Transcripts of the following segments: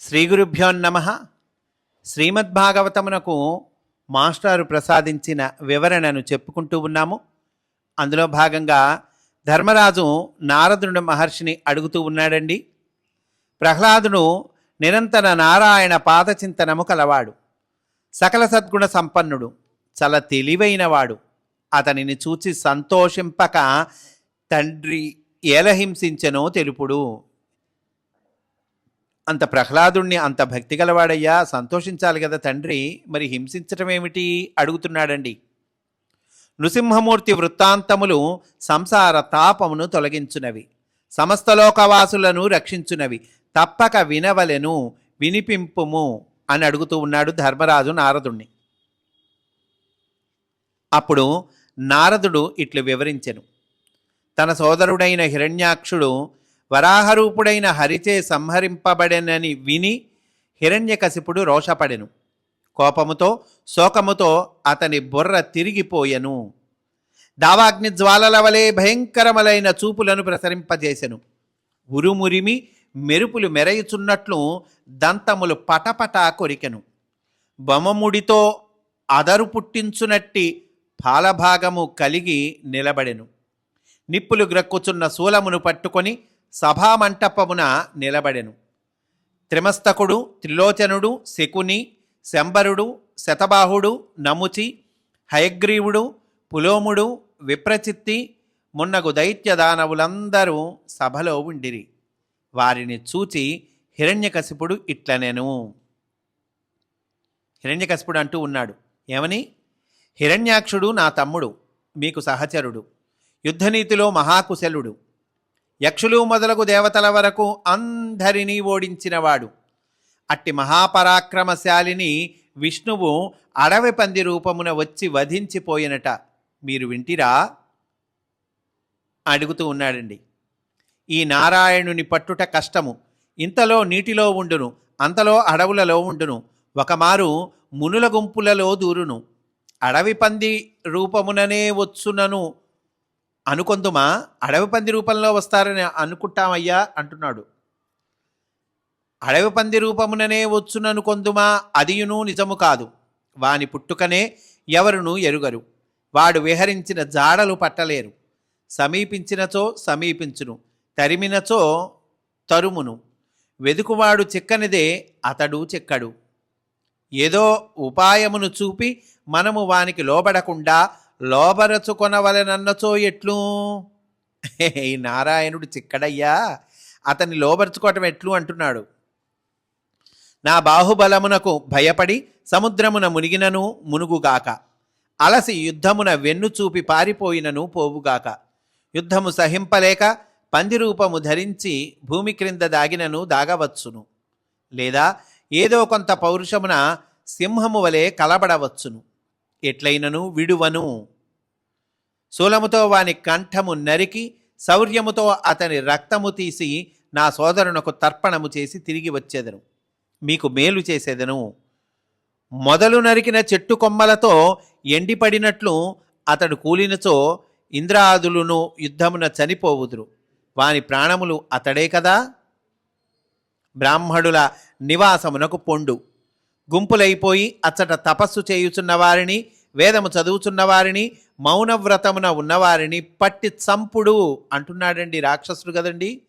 శ్రీ గురుభ్యోన్నమ శ్రీమద్భాగవతమునకు మాస్టారు ప్రసాదించిన వివరణను చెప్పుకుంటూ ఉన్నాము. అందులో భాగంగా ధర్మరాజు నారదుడు మహర్షిని అడుగుతూ ఉన్నాడండి. ప్రహ్లాదుడు నిరంతర నారాయణ పాదచింతనము కలవాడు. సకల సద్గుణ సంపన్నుడు చాలా తెలివైనవాడు. అతనిని చూచి సంతోషింపక తండ్రి ఏలహింసించెనో తెలుపుడు. అంత ప్రహ్లాదుణ్ణి అంత భక్తి గలవాడయ్యా సంతోషించాలి కదా తండ్రి. మరి హింసించటం ఏమిటి? అడుగుతున్నాడండి. నృసింహమూర్తి వృత్తాంతములు సంసార తాపమును తొలగించునవి. సమస్త లోకవాసులను రక్షించునవి. తప్పక వినవలెను వినిపింపుము అని అడుగుతూ ఉన్నాడు ధర్మరాజు నారదుణ్ణి. అప్పుడు నారదుడు ఇట్లు వివరించెను. తన సోదరుడైన హిరణ్యాక్షుడు వరాహరూపుడైన హరిచే సంహరింపబడెనని విని హిరణ్యకశిపుడు రోషపడెను. కోపముతో శోకముతో అతని బుర్ర తిరిగిపోయెను. దావాగ్ని జ్వాలల వలె భయంకరములైన చూపులను ప్రసరింపజేసెను. ఉరుమురిమి మెరుపులు మెరయుచున్నట్లు దంతములు పటపటా కొరికెను. బొమ్మముడితో అదరు పుట్టించునట్టి పాలభాగము కలిగి నిలబడెను. నిప్పులు గ్రక్కుచున్న శూలమును పట్టుకొని సభామంటపమున నిలబడెను. త్రిమస్తకుడు త్రిలోచనుడు శకుని శంబరుడు శతబాహుడు నముచి హయగ్రీవుడు పులోముడు విప్రచిత్తి మున్నగు దైత్యదానవులందరూ సభలో ఉండిరి. వారిని చూచి హిరణ్యకశిపుడు ఇట్లనెను. హిరణ్యకశిపుడు అంటూ ఉన్నాడు ఏమని? హిరణ్యాక్షుడు నా తమ్ముడు మీకు సహచరుడు. యుద్ధనీతిలో మహాకుశలుడు. యక్షులు మొదలగు దేవతల వరకు అందరినీ ఓడించినవాడు. అట్టి మహాపరాక్రమశాలిని విష్ణువు అడవి పంది రూపమున వచ్చి వధించిపోయినట. మీరు వింటిరా? అడుగుతూ ఉన్నాడండి. ఈ నారాయణుని పట్టుట కష్టము. ఇంతలో నీటిలో ఉండును అంతలో అడవులలో ఉండును ఒకమారు మునుల గుంపులలో దూరును. అడవి పంది రూపముననే వచ్చునను అనుకొందుమా? అడవి పంది రూపంలో వస్తారని అనుకుంటామయ్యా అంటున్నాడు. అడవి పంది రూపముననే వచ్చుననుకొందుమా? అదియును నిజము కాదు. వాని పుట్టుకనే ఎవరును ఎరుగరు. వాడు విహరించిన జాడలు పట్టలేరు. సమీపించినచో సమీపించును. తరిమినచో తరుమును. వెదుకువాడు చిక్కనిదే అతడు చిక్కడు. ఏదో ఉపాయమును చూపి మనము వానికి లోబడకుండా లోబరచుకొనవలెనన్నచో ఎట్లు? ఈ నారాయణుడు చిక్కడయ్యా అతన్ని లోబరుచుకోవటం ఎట్లు అంటున్నాడు. నా బాహుబలమునకు భయపడి సముద్రమున మునిగినను మునుగుగాక. అలసి యుద్ధమున వెన్ను చూపి పారిపోయినను పోవుగాక. యుద్ధము సహింపలేక పందిరూపము ధరించి భూమి క్రింద దాగినను దాగవచ్చును. లేదా ఏదో కొంత పౌరుషమున సింహము వలె కలబడవచ్చును. ఎట్లయినను? విడువను. శూలముతో వాని కంఠము నరికి శౌర్యముతో అతని రక్తము తీసి నా సోదరునకు తర్పణము చేసి తిరిగి వచ్చేదను. మీకు మేలు చేసేదను. మొదలు నరికిన చెట్టు కొమ్మలతో ఎండిపడినట్లు అతడు కూలినచో ఇంద్రాదులును యుద్ధమున చనిపోవుదురు. వాని ప్రాణములు అతడే కదా? బ్రాహ్మణుల నివాసమునకు పొండు. గుంపులైపోయి అచ్చట తపస్సు చేయుచున్న వారిని వేదము చదువుచున్న వారిని మౌనవ్రతమున ఉన్నవారిని పట్టి చంపుడు అంటున్నాడండి రాక్షసుడు కదండి.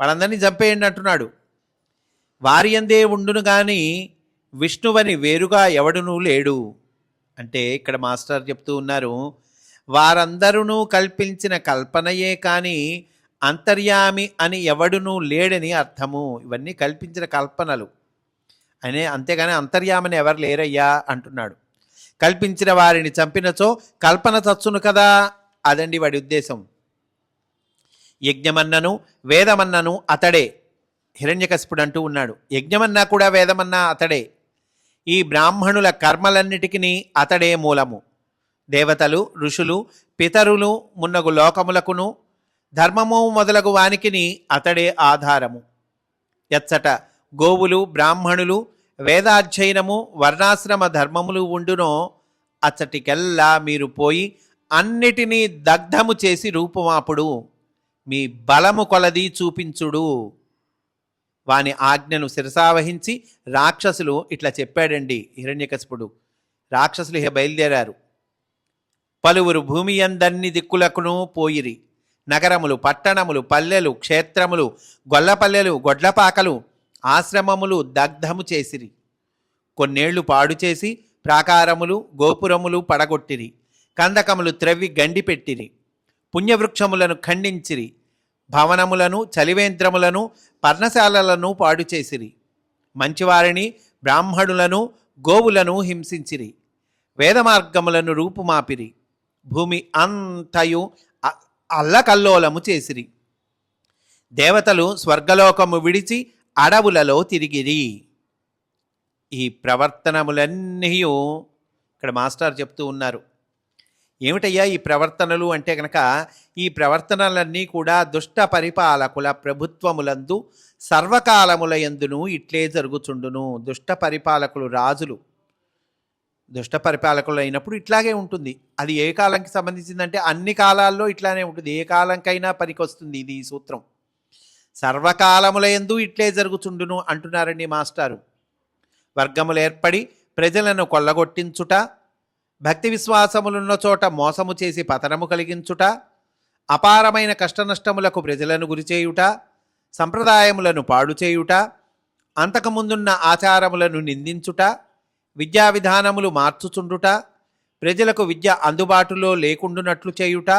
వాళ్ళందరినీ చంపేయండి అంటున్నాడు. వారి అందే ఉండును గాని విష్ణువని వేరుగా ఎవడునూ లేడు. అంటే ఇక్కడ మాస్టర్ చెప్తూ ఉన్నారు వారందరూ కల్పించిన కల్పనయే కానీ అంతర్యామి అని ఎవడునూ లేడని అర్థము. ఇవన్నీ కల్పించిన కల్పనలు. అనే అంతేగాని అంతర్యామని ఎవరు లేరయ్యా అంటున్నాడు. కల్పించిన వారిని చంపినచో కల్పన చచ్చును కదా అదండి వాడి ఉద్దేశం. యజ్ఞమన్నను వేదమన్నను అతడే హిరణ్యకశిపుడు అంటూ ఉన్నాడు. యజ్ఞమన్నా కూడా వేదమన్నా అతడే. ఈ బ్రాహ్మణుల కర్మలన్నిటికీ అతడే మూలము. దేవతలు ఋషులు పితరులు మున్నగు లోకములకును ధర్మము మొదలగు వానికిని అతడే ఆధారము. ఎచ్చట గోవులు బ్రాహ్మణులు వేదాధ్యయనము వర్ణాశ్రమ ధర్మములు ఉండునో అచ్చటికెల్లా మీరు పోయి అన్నిటినీ దగ్ధము చేసి రూపుమాపుడు. మీ బలము కొలది చూపించుడు. వాని ఆజ్ఞను శిరసావహించి రాక్షసులు ఇట్లా చెప్పాడండి హిరణ్యకశిపుడు. రాక్షసులు ఇహ బయలుదేరారు. పలువురు భూమి అందన్ని దిక్కులకును పోయిరి. నగరములు పట్టణములు పల్లెలు క్షేత్రములు గొల్లపల్లెలు గొడ్లపాకలు ఆశ్రమములు దగ్ధము చేసిరి. కొన్నేళ్ళు పాడు చేసి ప్రాకారములు గోపురములు పడగొట్టిరి. కందకములు త్రవ్వి గండిపెట్టిరి పుణ్యవృక్షములను ఖండించిరి. భవనములను చలివేంద్రములను పర్ణశాలలను పాడు చేసిరి. మంచివారిని బ్రాహ్మణులను గోవులను హింసించిరి. వేదమార్గములను రూపుమాపిరి. భూమి అంతయు అల్లకల్లోలము చేసిరి. దేవతలు స్వర్గలోకము విడిచి అడవులలో తిరిగిరి. ఈ ప్రవర్తనములన్నీ ఇక్కడ మాస్టర్ చెప్తూ ఉన్నారు. ఏమిటయ్యా ఈ ప్రవర్తనలు అంటే కనుక ఈ ప్రవర్తనలన్నీ కూడా దుష్ట పరిపాలకుల ప్రభుత్వములందు సర్వకాలముల యందును ఇట్లే జరుగుచుండును. దుష్ట పరిపాలకులు రాజులు. దుష్ట పరిపాలకులు అయినప్పుడు ఇట్లాగే ఉంటుంది. అది ఏ కాలంకి సంబంధించిందంటే అన్ని కాలాల్లో ఇట్లానే ఉంటుంది. ఏ కాలంకైనా పనికొస్తుంది ఇది ఈ సూత్రం. సర్వకాలముల ఎందు ఇట్లే జరుగుచుండును అంటున్నారండి మాస్టారు. వర్గములు ఏర్పడి ప్రజలను కొల్లగొట్టించుట భక్తి విశ్వాసములున్న చోట మోసము చేసి పతనము కలిగించుట అపారమైన కష్టనష్టములకు ప్రజలను గురిచేయుట సంప్రదాయములను పాడు చేయుట అంతకుముందున్న ఆచారములను నిందించుట విద్యా విధానములు మార్చుచుండుట ప్రజలకు విద్య అందుబాటులో లేకుండునట్లు చేయుట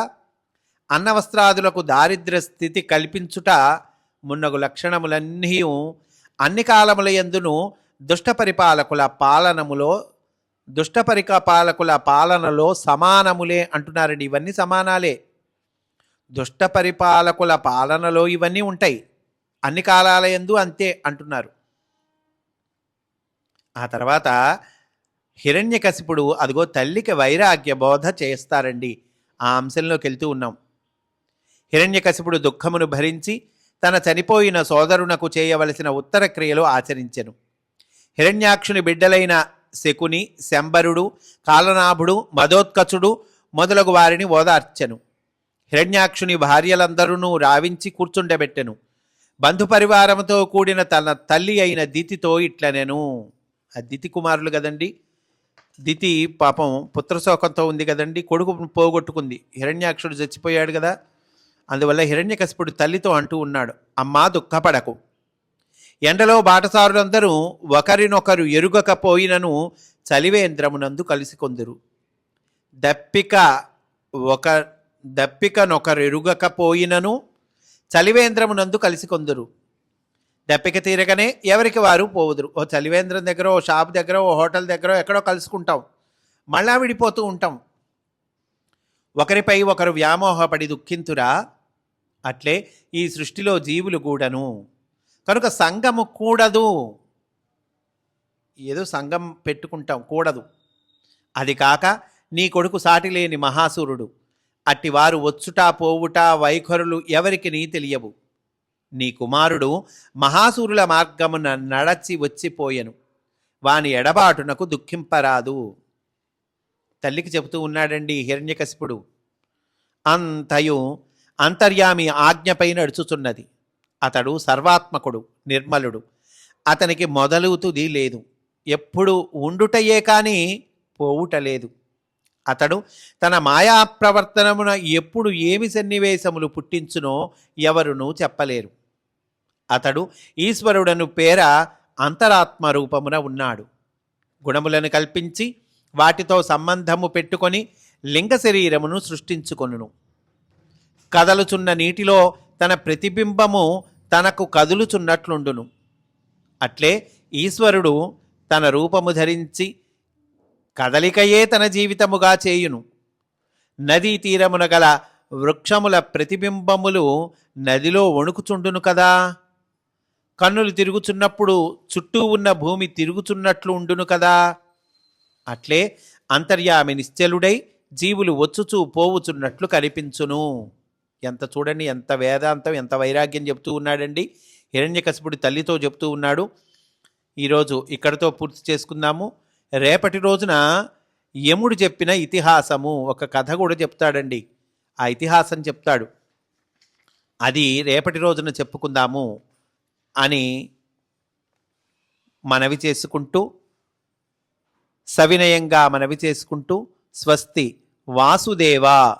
అన్నవస్త్రాదులకు దారిద్ర్య స్థితి కల్పించుట మున్నగు లక్షణములన్నీ అన్ని కాలముల యందును దుష్ట పరిపాలకుల పాలనములో దుష్ట పరిపాలకుల పాలనలో సమానములే అంటున్నారండి. ఇవన్నీ సమానాలే. దుష్ట పరిపాలకుల పాలనలో ఇవన్నీ ఉంటాయి. అన్ని కాలాల యందు అంతే అంటున్నారు. ఆ తర్వాత హిరణ్యకశిపుడు అదిగో తల్లికి వైరాగ్య బోధ చేస్తారండి. ఆ అంశంలోకి వెళ్తూ ఉన్నాం. హిరణ్యకశిపుడు దుఃఖమును భరించి తన చనిపోయిన సోదరునకు చేయవలసిన ఉత్తర క్రియలు ఆచరించెను. హిరణ్యాక్షుని బిడ్డలైన శకుని శంబరుడు కాలనాభుడు మదోత్కచుడు మొదలగు వారిని ఓదార్చెను హిరణ్యాక్షుని భార్యలందరూ రావించి కూర్చుండబెట్టెను. బంధుపరివారంతో కూడిన తన తల్లి అయిన దితితో ఇట్లనెను. ఆ దితి కుమారులు కదండి. దితి పాపం పుత్రశోకంతో ఉంది కదండి. కొడుకు పోగొట్టుకుంది. హిరణ్యాక్షుడు చచ్చిపోయాడు కదా. అందువల్ల హిరణ్యకశిపుడు తల్లితో అంటూ ఉన్నాడు అమ్మా దుఃఖపడకు. ఎండలో బాటసారులందరూ ఒకరినొకరు ఎరుగకపోయినను చలివేంద్రమునందు కలిసికొందురు. దప్పిక ఒక దప్పికనొకరు ఎరుగకపోయినను చలివేంద్రమునందు కలిసికొందురు. దప్పిక తీరగానే ఎవరికి వారు పోవుదురు? ఓ చలివేంద్రం దగ్గర ఓ షాప్ దగ్గర ఓ హోటల్ దగ్గర ఎక్కడో కలుసుకుంటాం. మళ్ళా విడిపోతూ ఉంటాం. ఒకరిపై ఒకరు వ్యామోహపడి దుఃఖింతురా? అట్లే ఈ సృష్టిలో జీవులు కూడాను. కనుక సంఘము కూడదు. ఏదో సంఘం పెట్టుకుంటాం కూడదు. అది కాక నీ కొడుకు సాటిలేని మహాసూరుడు. అట్టివారు వచ్చుట పోవుట వైఖరులు ఎవరికి నీ తెలియవు. నీ కుమారుడు మహాసూరుల మార్గమున నడచి వచ్చిపోయెను. వాని ఎడబాటునకు దుఃఖింపరాదు. తల్లికి చెబుతూ ఉన్నాడండి హిరణ్యకశిపుడు. అంతయు అంతర్యామి ఆజ్ఞపై నడుచుచున్నది అతడు సర్వాత్మకుడు నిర్మలుడు. అతనికి మొదలవుతుంది లేదు. ఎప్పుడు ఉండుటయే కానీ పోవుట లేదు. అతడు తన మాయా ప్రవర్తనమున ఎప్పుడు ఏమి సన్నివేశములు పుట్టించునో ఎవరునూ చెప్పలేరు. అతడు ఈశ్వరుడను పేర అంతరాత్మ రూపమున ఉన్నాడు. గుణములను కల్పించి వాటితో సంబంధము పెట్టుకొని లింగ శరీరమును సృష్టించుకొనును. కదలుచున్న నీటిలో తన ప్రతిబింబము తనకు కదులుచున్నట్లుండును. అట్లే ఈశ్వరుడు తన రూపము ధరించి కదలికయే తన జీవితముగా చేయును. నదీ తీరమున గల వృక్షముల ప్రతిబింబములు నదిలో వణుకుచుండును కదా? కన్నులు తిరుగుచున్నప్పుడు చుట్టూ ఉన్న భూమి తిరుగుచున్నట్లు ఉండును కదా? అట్లే అంతర్యామి నిశ్చలుడై జీవులు వచ్చుచూ పోవుచున్నట్లు కనిపించును. ఎంత చూడండి ఎంత వేదాంతం ఎంత వైరాగ్యం చెప్తూ ఉన్నాడండి. హిరణ్యకశిపుడి తల్లితో చెప్తూ ఉన్నాడు. ఈరోజు ఇక్కడతో పూర్తి చేసుకుందాము. రేపటి రోజున యముడు చెప్పిన ఇతిహాసము ఒక కథ కూడా చెప్తాడండి. ఆ ఇతిహాసం చెప్తాడు. అది రేపటి రోజున చెప్పుకుందాము అని మనవి చేసుకుంటూ సవినయంగా మనవి చేసుకుంటూ స్వస్తి వాసుదేవా